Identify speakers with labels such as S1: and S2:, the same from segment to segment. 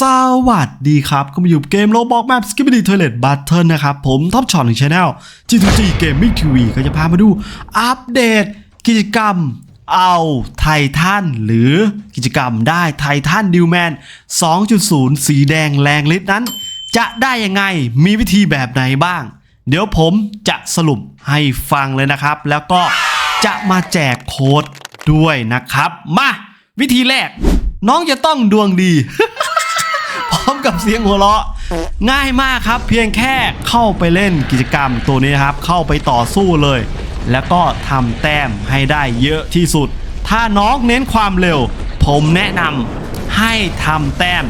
S1: สวัสดีครับ ก็มาอยู่เกมโลบอกแมป s k i p p y Toilet Battle นะครับ ผมท็อปช็อตของช anel G2G Gaming TV ก็จะพามาดู อัปเดต กิจกรรมเอาไททันหรือกิจกรรมได้ไททันดิวแมน 2.0 สีแดงแรงฤทธิ์นั้น จะได้ยังไงมีวิธีแบบไหนบ้าง เดี๋ยวผมจะสรุปให้ฟังเลยนะครับ แล้วก็จะมาแจกโค้ดด้วยนะครับ มา วิธีแรก น้องจะต้องดวงดี กับเสียงหัวเราะ ง่ายมากครับ เพียงแค่เข้าไปเล่นกิจกรรมตัวนี้นะครับ เข้าไปต่อสู้เลย แล้วก็ทำแต้มให้ได้เยอะที่สุด ถ้าน้องเน้นความเร็ว ผมแนะนำให้ทำแต้ม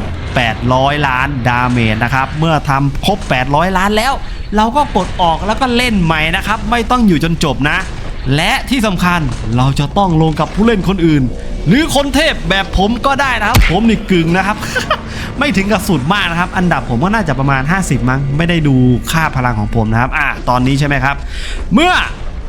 S1: 800 ล้านดาเมจนะครับ เมื่อทำครบ 800 ล้านแล้ว เราก็กดออกแล้วก็เล่นใหม่นะครับ ไม่ต้องอยู่จนจบนะ และที่สำคัญเราจะต้องลงกับผู้เล่นคนอื่น หรือคนเทพแบบผมก็ได้นะครับ ผมนี่กึ่งนะครับ ไม่ถึงกับสุดมากนะครับ อันดับผมก็น่าจะประมาณ 50 มั้ง ไม่ได้ดูค่าพลังของผมนะครับ อะ ตอนนี้ใช่ไหมครับ เมื่อ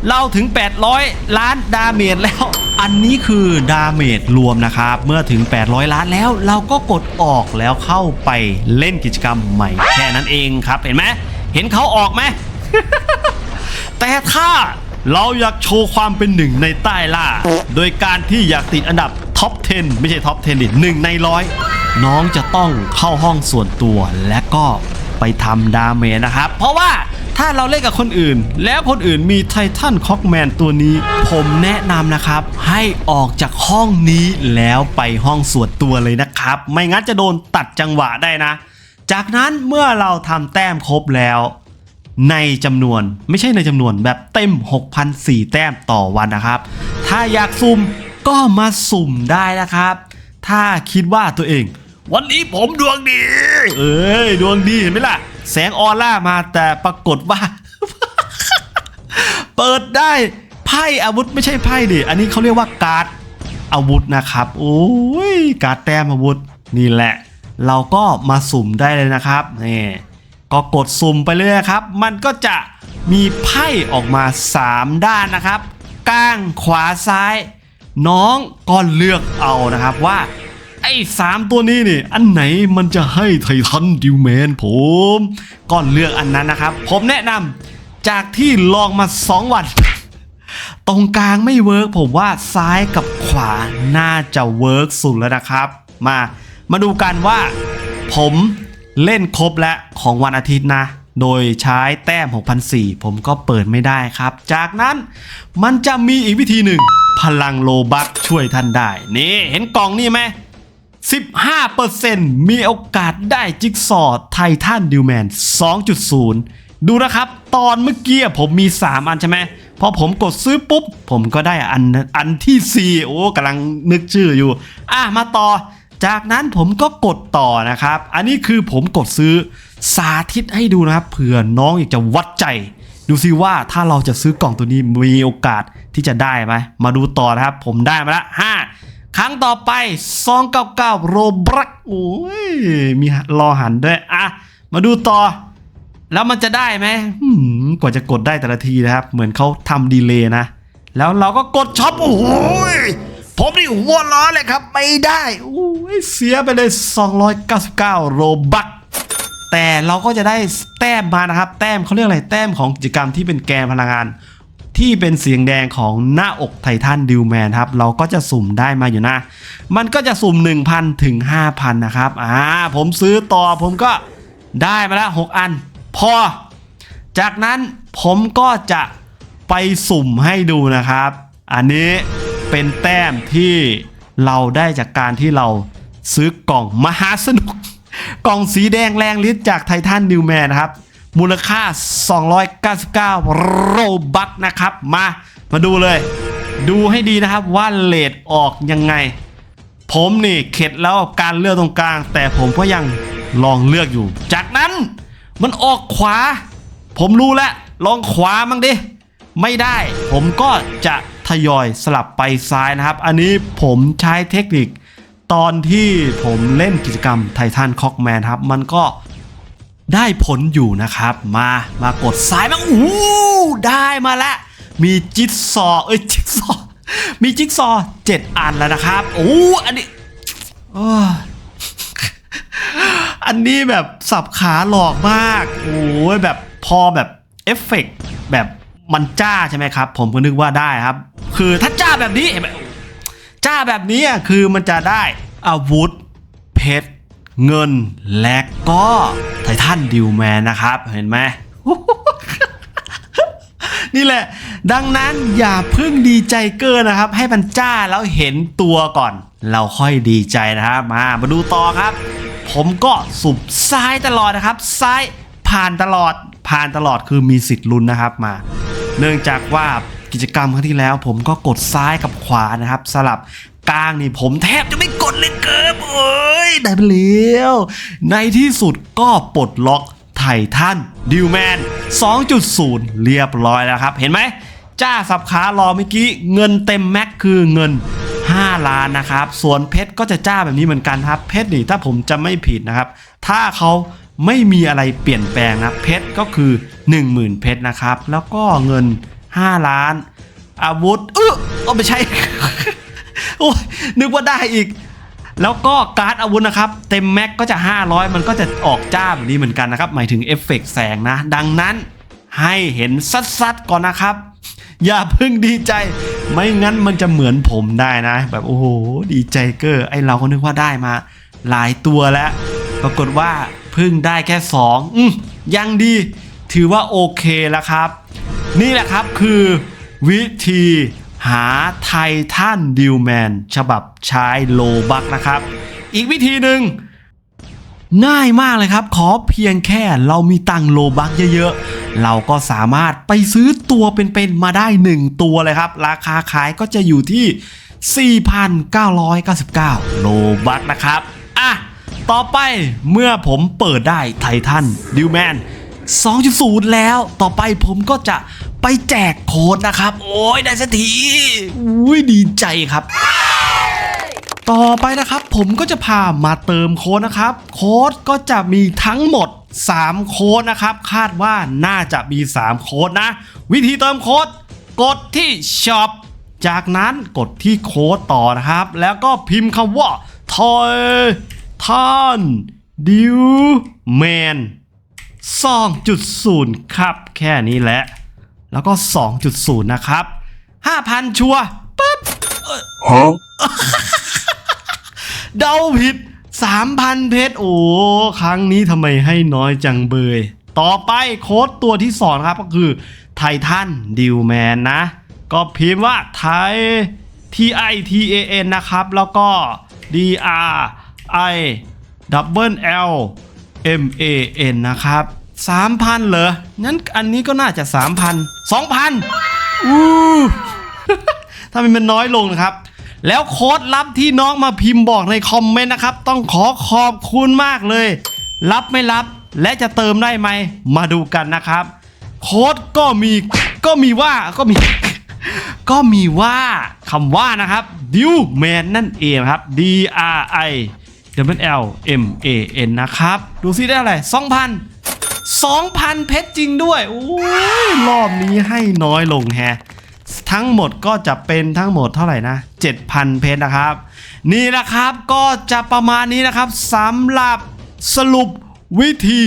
S1: เราถึง 800 ล้านดาเมจแล้ว อันนี้คือดาเมจรวมนะครับ เมื่อถึง 800 ล้านแล้ว เราก็กดออกแล้วเข้าไปเล่นกิจกรรมใหม่แค่นั้นเองครับ เห็นไหม เห็นเขาออกไหม แต่ถ้าเราอยากโชว์ความเป็นหนึ่งในใต้ล่า โดยการที่อยากติดอันดับ ท็อป 10 ไม่ใช่ท็อป 10 ดิหนึ่งในร้อยน้องจะต้องเข้าห้องส่วนตัวและก็ไปทำดาเมจนะครับ เพราะว่าถ้าเราเล่นกับคนอื่น แล้วคนอื่นมีไททันคอกแมนตัวนี้ ผมแนะนำนะครับ ให้ออกจากห้องนี้แล้วไปห้องส่วนตัวเลยนะครับ ไม่งั้นจะโดนตัดจังหวะได้นะ จากนั้นเมื่อเราทำแต้มครบแล้ว ในจำนวนไม่ใช่ในจำนวนแบบเต็ม 6,004 แต้มต่อวันนะครับ ถ้าอยากสุ่ม ก็มาสุ่มได้นะครับ ถ้าคิดว่าตัวเอง วันนี้ผมดวงดี เอ้ยดวงดีเห็นไหมล่ะ แสงออร่ามาแต่ปรากฏว่า เปิดได้ไพ่อาวุธไม่ใช่ไพ่ดิอันนี้เขาเรียกว่าการ์ดอาวุธนะครับ โอ้ยการ์ดแต้มอาวุธนี่แหละ เราก็มาสุ่มได้เลยนะครับนี่ก็กดสุ่มไปเลยนะครับ มันก็จะมีไพ่ออกมา 3 ด้านนะครับ ก้างขวาซ้าย น้องก็เลือกเอานะครับว่า ไอ้สามตัวนี้นี่ อันไหนมันจะให้ไททันดิวแมนผมก็เลือกอันนั้นนะครับ ผมแนะนำจากที่ลองมา 2 วัน ตรงกลางไม่เวิร์กผมว่าซ้ายกับขวาน่าจะเวิร์กสุดแล้วนะครับ มามาดูกันว่า ผมเล่นครบแล้วของวันอาทิตย์นะ โดยใช้แต้ม 6,004 ผมก็เปิดไม่ได้ครับ จากนั้นมันจะมีอีกวิธีหนึ่ง พลังโลบัคช่วยท่านได้ นี่เห็นกล่องนี่ไหม15%มีโอกาสได้จิ๊กซอว์ไททันดิวแมน 2.0 ดูนะครับ ตอนเมื่อกี้ผมมี 3 อันใช่ไหมพอผมกดซื้อปุ๊บ ผมก็ได้อันอันที่ 4 โอ้กำลังนึกชื่ออยู่ อะ มาต่อ จากนั้นผมก็กดต่อนะครับ อันนี้คือผมกดซื้อ สาธิตให้ดูนะครับเผื่อน้องอยากจะวัดใจ ดูซิว่าถ้าเราจะซื้อกล่องตัวนี้มีโอกาสที่จะได้ไหมมาดูต่อนะครับ ผมได้มาแล้วห้าครั้งต่อไป 299โรบรักโอ้ยมีรอหันด้วยอะมาดูต่อ แล้วมันจะได้ไหมหืมกว่าจะกดได้แต่ละทีนะครับ เหมือนเขาทำดีเลย์นะ แล้วเราก็กดช็อปโอ้ยผมนี่หัวล้อเลยครับ ไม่ได้โอ้ยเสียไปเลย 299 โรบัก แต่เราก็จะได้แต้มมานะครับ แต้มเขาเรียกอะไรแต้มของกิจกรรมที่เป็นแกนพลังงาน ที่เป็นเสียงแดงของหน้าอกไททันดิวแมนครับ เราก็จะสุ่มได้มาอยู่นะ มันก็จะสุ่ม 1,000 ถึง 5,000 นะครับอ่าผมซื้อต่อผมก็ได้มาแล้ว 6 อัน พอ จากนั้นผมก็จะไปสุ่มให้ดูนะครับ อันนี้เป็นแต้มที่เราได้จากการที่เราซื้อกล่องมหาสนุก กล่องสีแดงแรงฤทธิ์จากไททันนิวแมนนะครับ มูลค่า 299 โรบัคนะครับ มา มาดูเลย ดูให้ดีนะครับว่าเลทออกยังไง ผมนี่เข็ดแล้วกับการเลือกตรงกลาง แต่ผมก็ยังลองเลือกอยู่ จากนั้นมันออกขวา ผมรู้แล้ว ลองขวามั่งดิ ไม่ได้ ผมก็จะทยอยสลับไปซ้ายนะครับ อันนี้ผมใช้เทคนิค ตอนที่ผมเล่นกิจกรรมไททันคอกแมนครับ มันก็ได้ผลอยู่นะครับ มามากดซ้ายมาอู้ได้มาแล้ว มีจิ๊กซอเอ้ยจิ๊กซอมีจิ๊กซอเจ็ดอันแล้วนะครับโอ้อันนี้ออันนี้แบบสับขาหลอกมากโอ้ยแบบพอแบบเอฟเฟกต์แบบมันจ้าใช่ไหมครับ ผมก็นึกว่าได้ครับ คือถ้าจ้าแบบนี้เห็นไหม จ้าแบบนี้อะคือมันจะได้อาวุธเพชรเงินและก็ไททันดิวแมนนะครับ เห็นไหมนี่แหละ ดังนั้นอย่าเพิ่งดีใจเกินนะครับ ให้มันจ้าแล้วเห็นตัวก่อน เราค่อยดีใจนะครับมามาดูต่อครับ ผมก็สุบซ้ายตลอดนะครับ ซ้ายผ่านตลอดผ่านตลอดคือมีสิทธิ์ลุ้นนะครับมา เนื่องจากว่า กิจกรรมครั้งที่แล้ว ผมก็กดซ้ายกับขวานะครับ สลับกลางนี่ผมแทบจะไม่กดเลยเกินเอ้ยได้ไปแล้วในที่สุดก็ปลดล็อกไททันดิวแมน 2.0 เรียบร้อยแล้วครับ เห็นไหม จ้าสับขารอเมื่อกี้ เงินเต็มแม็กคือเงิน 5 ล้านนะครับ ส่วนเพชรก็จะจ้าแบบนี้เหมือนกันครับ เพชรนี่ถ้าผมจะไม่ผิดนะครับ ถ้าเขาไม่มีอะไรเปลี่ยนแปลงนะ เพชรก็คือ 10,000 เพชรนะครับ แล้วก็เงิน 5 ล้าน อาวุธเออเอาไปใช้ โอ้ยนึกว่าได้อีก แล้วก็การ์ดอาวุธนะครับ เต็มแม็กก็จะ 500 มันก็จะออกจ้าแบบนี้เหมือนกันนะครับ หมายถึงเอฟเฟกต์แสงนะ ดังนั้นให้เห็นซัดๆก่อนนะครับ อย่าเพิ่งดีใจ ไม่งั้นมันจะเหมือนผมได้นะ แบบโอ้โหดีใจเกอร์ไอเราก็นึกว่าได้มา หลายตัวแล้ว ปรากฏว่าเพิ่งได้แค่ 2 อืมยังดี ถือว่าโอเคแล้วครับ นี่แหละครับคือวิธีหาไททันดิวแมนฉบับใช้โลบักนะครับ อีกวิธีหนึ่งง่ายมากเลยครับ ขอเพียงแค่เรามีตังโลบักเยอะๆ เราก็สามารถไปซื้อตัวเป็นๆมาได้ 1 ตัวเลยครับ ราคาขายก็จะอยู่ที่ 4,999 โลบักนะครับ อะ ต่อไปเมื่อผมเปิดได้ไททันดิวแมน 2.0 แล้ว ต่อไปผมก็จะไปแจกโค้ดนะครับ โอ้ยได้สักทีอุ้ยดีใจครับ ต่อไปนะครับผมก็จะพามาเติมโค้ดนะครับ โค้ดก็จะมีทั้งหมด 3 โค้ดนะครับ คาดว่าน่าจะมี 3 โค้ดนะ วิธีเติมโค้ดกดที่ Shop จากนั้นกดที่โค้ดต่อนะครับ แล้วก็พิมพ์คำว่า Toy Tan Dew Man 2.0 ครับ แค่นี้แหละ แล้วก็ 2.0 นะครับ 5,000 ชัวร์ปึ๊บ
S2: Huh?
S1: เดาผิด 3,000 เพชร โอ้ ครั้งนี้ทำไมให้น้อยจังเบย ต่อไปโค้ดตัวที่สองครับก็คือไททันดิวแมนนะ ก็พิมพ์ว่าไท T I T A N นะครับ แล้วก็ D R I double L M A N นะครับ3,000เหรองั้นอันนี้ก็น่าจะ 3,000 2,000อู้ถ้ามันน้อยลงนะครับ แล้วโค้ดลับที่น้องมาพิมพ์บอกในคอมเมนต์นะครับ ต้องขอขอบคุณมากเลย รับไม่รับและจะเติมได้ไหม มาดูกันนะครับ โค้ดก็มีก็มีว่าก็มี ก็มีว่าคำว่านะครับดิวแมนนั่นเองครับ D R I W L M A N นะครับ ดูซิได้อะไร 2,000 2,000 เพชรจริงด้วยโอ้ยรอบนี้ให้น้อยลงแฮะทั้งหมดก็จะเป็นทั้งหมดเท่าไหร่นะ 7,000 เพชรนะครับ นี่นะครับก็จะประมาณนี้นะครับสำหรับสรุปวิธี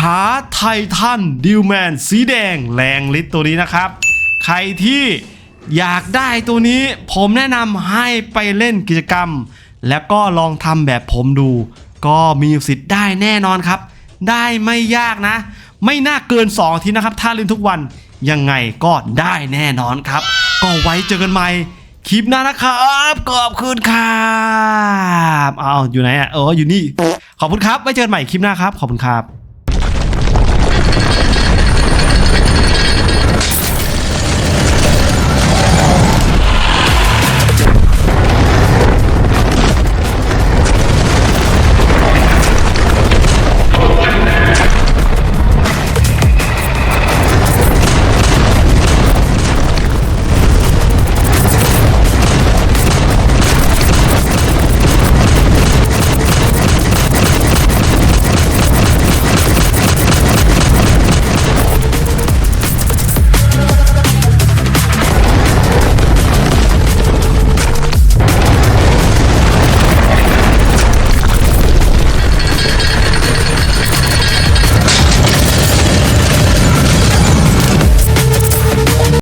S1: หาไททันดิวแมนสีแดงแรงฤทธิ์ตัวนี้นะครับ ใครที่อยากได้ตัวนี้ผมแนะนำให้ไปเล่นกิจกรรม แล้วก็ลองทำแบบผมดู ก็มีสิทธิ์ได้แน่นอนครับ ได้ไม่ยากนะ ไม่น่าเกิน2อาทีนะครับ ถ้าเล่นทุกวันยังไงก็ได้แน่นอนครับ ก็ไว้เจอกันใหม่คลิปหน้านะครับขอบคุณครับอ้าวอยู่ไหนอะเอออยู่นี่ ขอบคุณครับไว้เจอกันใหม่คลิปหน้าครับ ขอบคุณครับ